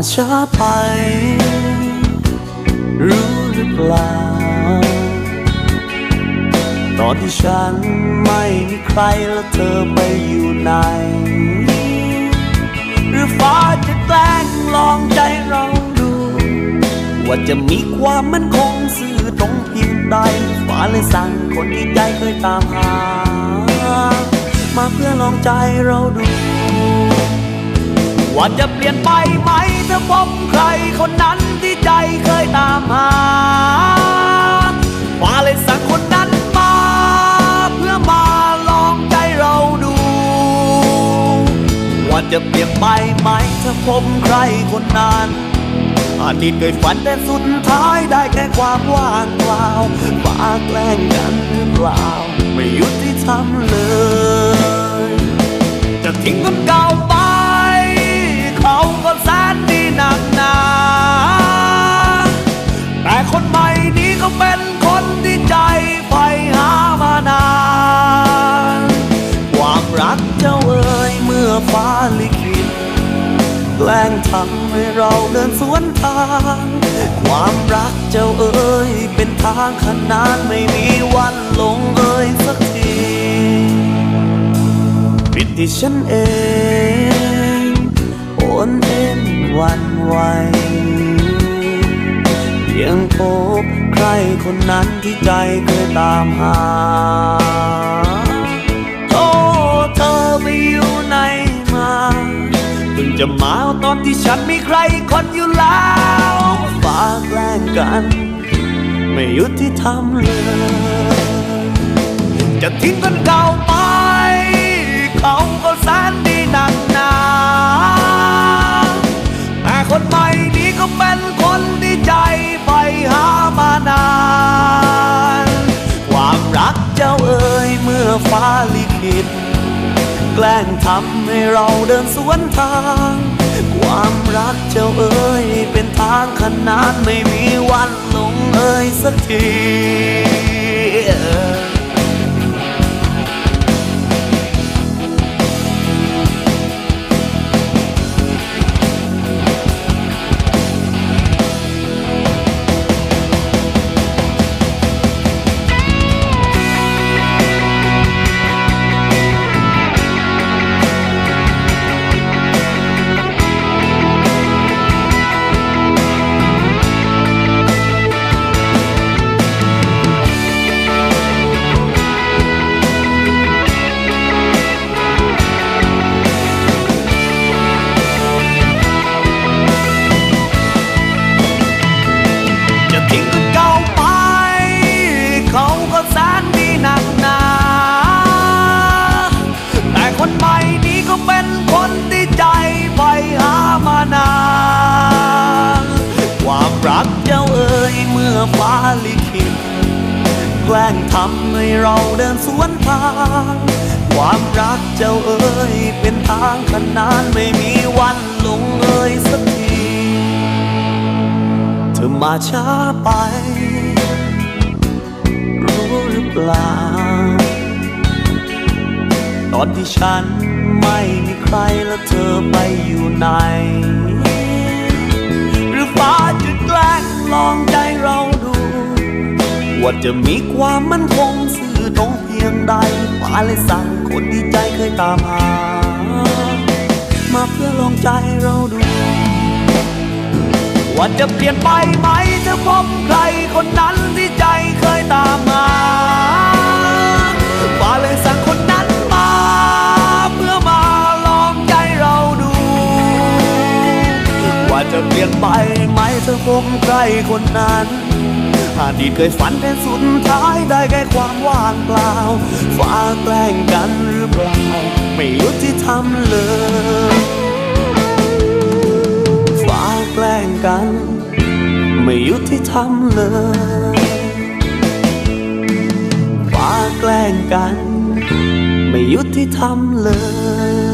มาช้าไป รู้หรือเปล่า ตอนที่ฉันไม่มีใครแล้วเธอไปอยู่ไหน หรือฟ้าจะแกล้งลองใจเราดู ว่าจะมีความมั่นคงซื่อตรงเพียงใดฟ้าเลยสั่งคนที่ใจเคยตามหา มาเพื่อลองใจเราดู ว่าจะเปลี่ยนไปไหมถ้าพบใครคนนั้นที่ใจเคยตามหาฟ้าเลยสั่งคนนั้นมา เพื่อมาลองใจเราดู ว่าจะเปลี่ยนไปไหมถ้าพบใครคนนั้นอดีตเคยฝันแต่สุดท้ายได้แค่ความว่างเปล่าฟ้าแกล้งกัน ฟ้าลิขิตแกล้งทำให้เราเดินสวนทาง ความรักเจ้าเอ๋ยเป็นทางขนานไม่มีวันลงเอ่ยสักทีผิดที่ฉันเองโอนเอ็นวันไหวเพียงพบใครคนนั้นที่ใจเคยตามหา จะมาตอนที่ฉันมีใครคนอยู่แล้วฟ้าแกล้งกัน ไม่ยุติธรรมเลย จะทิ้งคนเก่าไป เขาก็แสนดีนักหนาแต่คนใหม่นี้ก็เป็นคนที่ใจไปหามานาน ความรักเจ้าเอ๋ยเมื่อฟ้าลิขิต แกล้งทำให้เราเดินสวนทาง ความรักเจ้าเอ๋ยเป็นทางขนานไม่มีวันลงเอยสักที ลิขิตแกล้งทำให้เราเดินสวนทาง ความรักเจ้าเอ๋ยเป็นทางขนานไม่มีวันลงเอ่ยสักที เธอมาช้าไป รู้หรือเปล่า ตอนที่ฉันไม่มีใครแล้วเธอไปอยู่ไหน หรือฟ้าจะแกล้งลองใจ ว่าจะมีความมั่นคงสื่อตรงเพียงใดฟ้าเลยสั่งคนที่ใจเคยตามหา มาเพื่อลองใจเราดู ว่าจะเปลี่ยนไปไหมถ้าพบใครคนนั้นที่ใจเคยตามมา ไหมถ้าพบใครคนนั้นอดีตเคยฝันแต่สุดท้ายได้แค่ความว่างเปล่าฟ้าแกล้งกันหรือเปล่า ไม่ยุติธรรมเลยฟ้าแกล้งกัน ไม่ยุติธรรมเลยฟ้าแกล้งกัน ไม่ยุติธรรมเลย